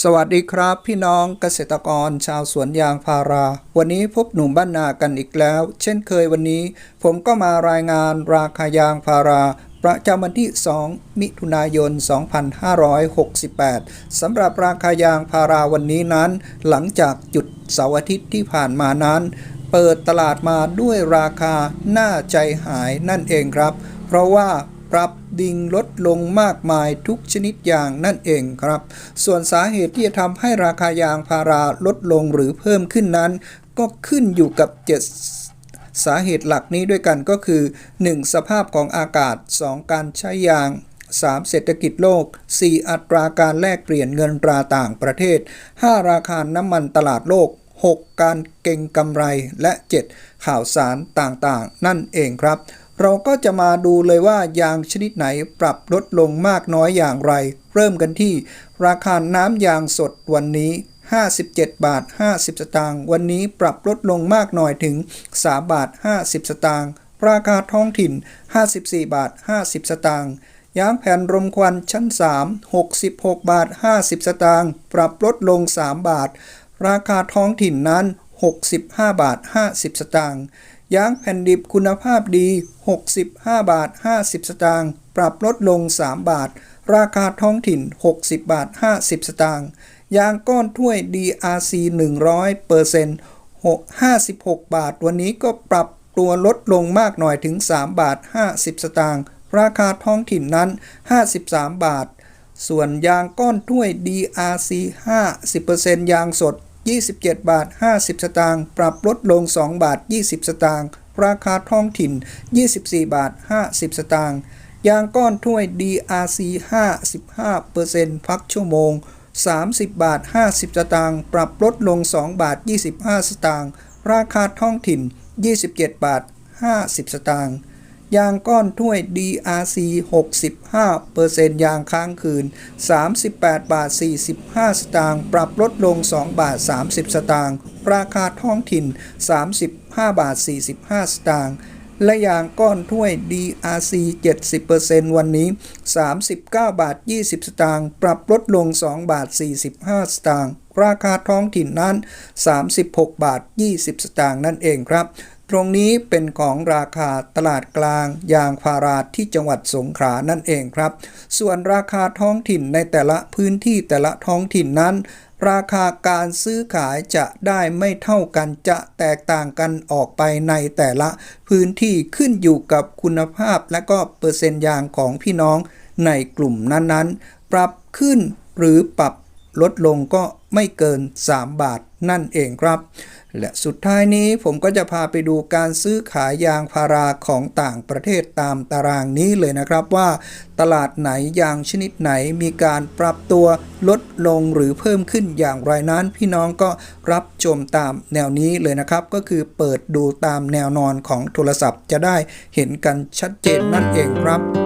สวัสดีครับพี่น้องเกษตรกรชาวสวนยางพารา วันนี้พบหนุ่มบ้านนากันอีกแล้ว เช่นเคยวันนี้ ผมก็มารายงานราคายางพารา ประจำวันที่ 2 มิถุนายน 2568 สำหรับราคายางพาราวันนี้นั้น หลังจากจุดเสาร์อาทิตย์ที่ผ่านมานั้น เปิดตลาดมาด้วยราคาน่าใจหายนั่นเองครับ เพราะว่า ปรับดิ่งลดลงมากมายทุกชนิดอย่างนั่นเองครับ ส่วนสาเหตุที่จะทำให้ราคายางพาราลดลงหรือเพิ่มขึ้นนั้น ก็ขึ้นอยู่กับเจ็ดสาเหตุหลักนี้ด้วยกันก็คือ 1. สภาพของอากาศ 2. การใช้ยาง 3. เศรษฐกิจโลก 4. อัตราการแลกเปลี่ยนเงินตราต่างประเทศ 5. ราคาน้ำมันตลาดโลก 6. การเก็งกำไรและ 7. ข่าวสารต่างๆ นั่นเองครับ เราก็จะมาดูเลยว่ายางชนิดไหนปรับลดลงมากน้อยอย่างไร เริ่มกันที่ ราคาน้ำยางสดวันนี้ 57 บาท 50 สตางค์วันนี้ปรับลดลงมากหน่อยถึง 3 บาท 50 สตางค์ราคาท้องถิ่น 54 บาท 50 สตางค์ยางแผ่นรมควันชั้น 3 66 บาท 50 สตางค์ปรับลดลง 3 บาท ราคาท้องถิ่นนั้น 65 บาท 50 สตางค์ ยางแผ่นดิบคุณภาพดี 65 บาท 50 สตางค์ ปรับลดลง 3 บาท ราคาท้องถิ่น 60 บาท 50 สตางค์ ยางก้อนถ้วย DRC 100เปอร์เซ็นต์56 บาท วันนี้ก็ปรับตัวลดลงมากหน่อยถึง 3 บาท 50 สตางค์ ราคาท้องถิ่นนั้น 53 บาท ส่วนยางก้อนถ้วย DRC 50%ยางสด 27 บาท 50 สตางค์ ปรับลดลง 2 บาท 20 สตางค์ ราคาท้องถิ่น 24 บาท 50 สตางค์ ยางก้อนถ้วย DRC 55%พักชั่วโมง 30 บาท 50 สตางค์ ปรับลดลง 2 บาท 25 สตางค์ ราคาท้องถิ่น 27 บาท 50 สตางค์ ยางก้อนถ้วย DRC 65%ยางค้างคืน 38 บาท 45 สตางค์ปรับลดลง 2 บาท 30 สตางค์ราคาท้องถิ่น 35 บาท 45 สตางค์และยางก้อนถ้วย DRC 70%วันนี้ 39 บาท 20 สตางค์ปรับลดลง 2 บาท 45 สตางค์ราคาท้องถิ่นนั้น 36 บาท 20 สตางค์นั่นเองครับ ตรงนี้เป็นของราคาตลาดกลางยางพาราที่จังหวัดสงขลานั่นเองครับ ส่วนราคาท้องถิ่นในแต่ละพื้นที่แต่ละท้องถิ่นนั้น ราคาการซื้อขายจะได้ไม่เท่ากันจะแตกต่างกันออกไปในแต่ละพื้นที่ขึ้นอยู่กับคุณภาพและก็เปอร์เซ็นต์ยางของพี่น้องในกลุ่มนั้นๆ ปรับขึ้นหรือปรับลดลงก็ไม่เกิน 3 บาท นั่นเองครับ และสุดท้ายนี้ผมก็จะพาไปดูการซื้อขายยางพาราของต่างประเทศตามตารางนี้เลยนะครับว่า ตลาดไหนยางชนิดไหนมีการปรับตัวลดลงหรือเพิ่มขึ้นอย่างไรนั้น พี่น้องก็รับชมตามแนวนี้เลยนะครับ ก็คือเปิดดูตามแนวนอนของโทรศัพท์จะได้เห็นกันชัดเจนนั่นเองครับ